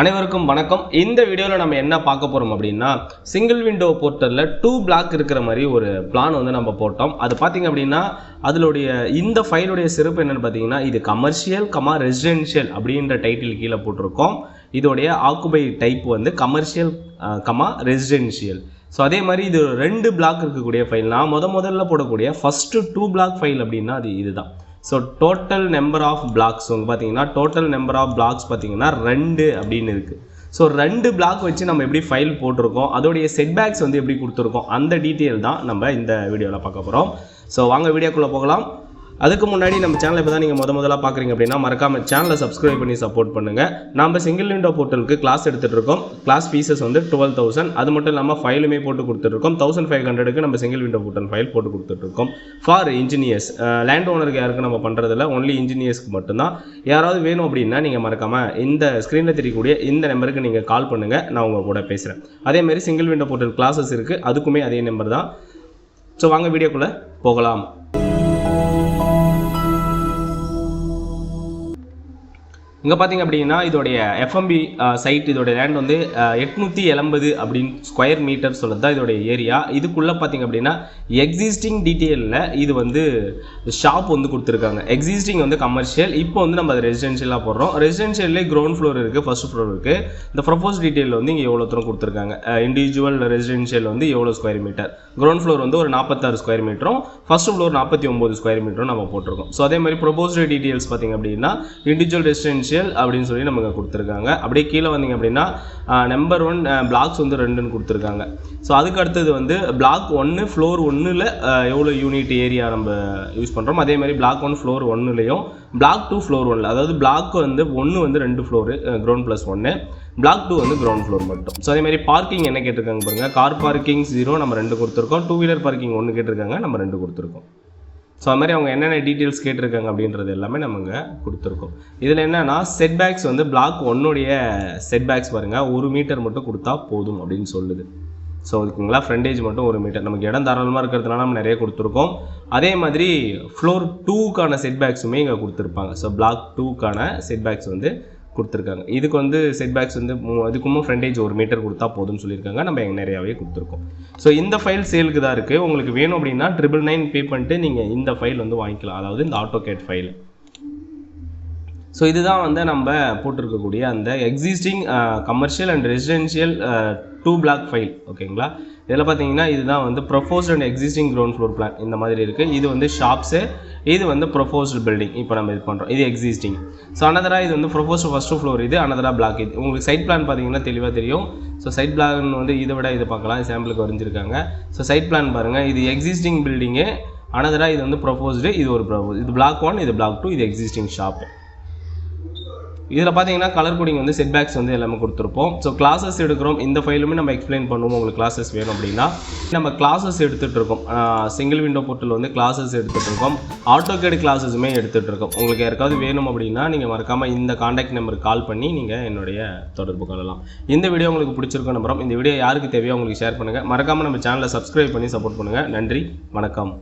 அனைவருக்கும் வணக்கம். இந்த வீடியோவில் நம்ம என்ன பார்க்க போகிறோம் அப்படின்னா சிங்கிள் விண்டோ போர்ட்டலில் டூ பிளாக் இருக்கிற மாதிரி ஒரு பிளான் வந்து நம்ம போட்டோம். அது பார்த்திங்க அப்படின்னா அதனுடைய இந்த ஃபைலுடைய சிறப்பு என்னென்னு பார்த்தீங்கன்னா இது கமர்ஷியல் கமா ரெசிடென்ஷியல் அப்படின்ற டைட்டில் கீழே போட்டிருக்கோம். இதோடைய ஆக்குபை டைப் வந்து கமர்ஷியல் கமா ரெசிடென்ஷியல் ஸோ அதே மாதிரி இது ரெண்டு பிளாக் இருக்கக்கூடிய ஃபைல் நான் முத முதல்ல போடக்கூடிய ஃபஸ்ட்டு டூ பிளாக் ஃபைல் அப்படின்னா அது இதுதான். So total number of blocks வந்து பார்த்தீங்கன்னா டோட்டல் நம்பர் ஆஃப் பிளாக்ஸ் பார்த்தீங்கன்னா ரெண்டு அப்படின்னு இருக்குது ஸோ ரெண்டு பிளாக் வச்சு நம்ம எப்படி ஃபைல் போட்டிருக்கோம் அதோடைய செட்பேக்ஸ் வந்து எப்படி கொடுத்துருக்கோம் அந்த டீட்டெயில் தான் நம்ம இந்த வீடியோவில் பார்க்க போகிறோம் ஸோ வாங்க வீடியோக்குள்ளே போகலாம். அதுக்கு முன்னாடி நம்ம சேனலை இப்போ தான் நீங்கள் முத முதல்ல பார்க்குறீங்க அப்படின்னா மறக்காம சேனலை சப்ஸ்கிரைப் பண்ணி சப்போர்ட் பண்ணுங்கள் நம்ம சிங்கிள் விண்டோ போர்ட்டலுக்கு கிளாஸ் எடுத்துகிட்டு இருக்கோம் கிளாஸ் ஃபீஸஸ் வந்து டுவெல் தௌசண்ட் அது மட்டும் இல்லாமல் ஃபைலுமே போட்டு கொடுத்துட்ருக்கோம் தௌசண்ட் ஃபைவ் ஹண்ட்ரடுக்கு நம்ம சிங்கிள் விண்டோ போர்ட்டல் ஃபைல் போட்டு கொடுத்துட்ருக்கோம் ஃபார் இன்ஜினியர்ஸ் லேண்ட் ஓனருக்கு யாருக்கும் நம்ம பண்ணுறதில்ல ஒன்லி இன்ஜினியர்ஸ்க்கு மட்டும்தான். யாராவது வேணும் அப்படின்னா நீங்கள் மறக்காமல் இந்த ஸ்க்ரீனில் தெரியக்கூடிய இந்த நம்பருக்கு நீங்கள் கால் பண்ணுங்கள் நான் உங்கள் கூட பேசுகிறேன் அதேமாதிரி சிங்கிள் விண்டோ போர்ட்டல் கிளாஸஸ் இருக்குது அதுக்குமே அதே நம்பர் தான். ஸோ வாங்க வீடியோக்குள்ளே போகலாம். இங்கே பார்த்தீங்க அப்படின்னா இதோடைய எஃப்எம்பி சைட் இதோடைய லேண்ட் வந்து எட்நூற்றி எண்பது அப்படின்னு ஸ்கொயர் மீட்டர் சொல்கிறது தான் இதோடைய ஏரியா இதுக்குள்ளே பார்த்தீங்க அப்படின்னா எக்ஸிஸ்டிங் டீட்டெயிலில் இது வந்து ஷாப் வந்து கொடுத்துருக்காங்க. எக்ஸிஸ்டிங் வந்து கமர்ஷியல் இப்போ வந்து நம்ம அதை ரெசிடென்ஷியலாக போடுறோம். ரெசிடென்ஷியல்லே கிரவுண்ட் ஃப்ளோர் இருக்குது ஃபர்ஸ்ட் ஃப்ளோர் இருக்குது இந்த ப்ரொபோஸ் டீட்டெயில் வந்து இங்கே எவ்வளோ தூரம் கொடுத்துருக்காங்க? இண்டிவிஜுவல் ரெசிடென்ஷியல் வந்து எவ்வளோ ஸ்கொயர் மீட்டர் கிரவுண்ட் ஃப்ளோர் வந்து ஒரு நாற்பத்தாறு ஸ்கொயர் மீட்டரும் ஃபர்ஸ்ட் ஃப்ளோர் நாற்பத்தி ஒம்பது ஸ்கொயர் மீட்டரும் நம்ம போட்டிருக்கோம். ஸோ அதே மாதிரி ப்ரொபோஸ்டு டீட்டெயில்ஸ் பார்த்தீங்க அப்படின்னா இண்டிவிஜுவல் ரெசிடென்ஷியல் அப்படின்னு சொல்லி நமக்கு கொடுத்துருக்காங்க. அப்படியே கீழே வந்தீங்க அப்படின்னா நம்பர் ஒன் பிளாக்ஸ் வந்து ரெண்டுன்னு கொடுத்துருக்காங்க. ஸோ அதுக்கு அடுத்தது வந்து பிளாக் ஒன்று ஃப்ளோர் ஒன்றில் எவ்வளோ யூனிட் ஏரியா நம்ம யூஸ் பண்ணுறோம் அதே மாதிரி பிளாக் ஒன் ஃப்ளோர் ஒன்றுலையும் பிளாக் டூ ஃப்ளோர் ஒன்றில் அதாவது பிளாக் வந்து ஒன்று வந்து ரெண்டு ஃப்ளோரு கிரவுண்ட் ப்ளஸ் ஒன்று பிளாக் டூ வந்து கிரவுண்ட் ஃப்ளோர் மட்டும். ஸோ அதே மாதிரி பார்க்கிங் என்ன கேட்டிருக்காங்க பாருங்கள் கார் பார்க்கிங் ஜீரோ நம்ம ரெண்டு கொடுத்துருக்கோம். டூ வீலர் பார்க்கிங் ஒன்று கேட்டிருக்காங்க. நம்ம ரெண்டு கொடுத்துருக்கோம். ஸோ அது மாதிரி அவங்க என்னென்ன டீட்டெயில்ஸ் கேட்டிருக்காங்க அப்படின்றது எல்லாமே நமக்கு கொடுத்துருக்கோம். இதில் என்னென்னா செட்பேக்ஸ் வந்து பிளாக் ஒன்னுடைய செட்பேக்ஸ் பாருங்கள் ஒரு மீட்டர் மட்டும் கொடுத்தா போதும் அப்படின்னு சொல்லுது. ஸோ அதுக்குங்களா ஃப்ரண்டேஜ் மட்டும் ஒரு மீட்டர் நமக்கு இடம் தாராளமாக இருக்கிறதுனால நம்ம நிறைய கொடுத்துருக்கோம். அதே மாதிரி ஃப்ளோர் டூக்கான செட்பேக்ஸுமே இங்கே கொடுத்துருப்பாங்க. ஸோ பிளாக் டூக்கான செட்பேக்ஸ் வந்து கொடுத்துருக்காங்க. இதுக்கு வந்து செட்பேக்ஸ் வந்து மு- அதுக்கும் ஃப்ரண்டேஜ் ஒரு மீட்டர் கொடுத்தா போதும்னு சொல்லியிருக்காங்க. நம்ம நிறையாவே கொடுத்துருக்கோம். ஸோ இந்த ஃபைல் சேலுக்கு தான் இருக்குது உங்களுக்கு வேணும் அப்படின்னா ட்ரிபிள் நைன் பே பண்ணிட்டு நீங்கள் இந்த ஃபைல் வந்து வாங்கிக்கலாம். அதாவது இந்த ஆட்டோ கேட் ஃபைல் ஸோ இதுதான் வந்து நம்ம போட்டிருக்கக்கூடிய அந்த existing commercial and residential two block file ஓகேங்களா இதில் பார்த்தீங்கன்னா இதுதான் வந்து proposed and existing ground floor plan இந்த மாதிரி இருக்குது இது வந்து ஷாப்ஸு இது வந்து ப்ரொஃபோஸ்டு பில்டிங் இப்போ நம்ம இது பண்ணுறோம் இது எக்ஸிஸ்டிங் ஸோ அனதரா இது வந்து ப்ரொபோஸ்ட் ஃபஸ்ட்டு ஃப்ளோர் இது அனதரா பிளாக் இது உங்களுக்கு சைட் பிளான் பார்த்தீங்கன்னா தெளிவாக தெரியும். ஸோ சைட் பிளான் வந்து இதை விட இது பார்க்கலாம். சாம்பிளுக்கு வரைஞ்சிருக்காங்க. ஸோ சைட் பிளான் பாருங்கள் இது எக்ஸிஸ்டிங் பில்டிங்கு அனதரா இது வந்து ப்ரொஃபோஸ்டு இது ஒரு ப்ரொஃபோஸ் இது பிளாக் ஒன் இது பிளாக் டூ இது எக்ஸிஸ்டிங் ஷாப்பு இதில் பார்த்தீங்கன்னா கலர் கோடிங் வந்து செட்பேக்ஸ் வந்து எல்லாமே கொடுத்துருப்போம். ஸோ கிளாஸஸ் எடுக்கிறோம். இந்த ஃபைலுமே நம்ம எக்ஸ்பிளைன் பண்ணுவோம். உங்களுக்கு கிளாஸஸ் வேணும் அப்படின்னா. நம்ம கிளாஸஸ் எடுத்துகிட்டு இருக்கோம். சிங்கிள் விண்டோ போர்ட்டல் வந்து கிளாஸஸ் எடுத்துகிட்டு இருக்கோம். ஆட்டோகேட் கிளாஸஸுமே எடுத்துகிட்டு இருக்கோம். உங்களுக்கு யாருக்காவது வேணும் அப்படின்னா நீங்கள் மறக்காமல் இந்த காண்டாக்ட் நம்பருக்கு கால் பண்ணி நீங்கள் என்னுடைய தொடர்பு கொள்ளலாம். இந்த வீடியோ உங்களுக்கு பிடிச்சிருக்கோம் நம்புறோம். இந்த வீடியோ யாருக்கு தேவையோ உங்களுக்கு ஷேர் பண்ணுங்கள் மறக்காமல் நம்ம சேனலை சப்ஸ்கிரைப் பண்ணி சப்போர்ட் பண்ணுங்கள் நன்றி. வணக்கம்.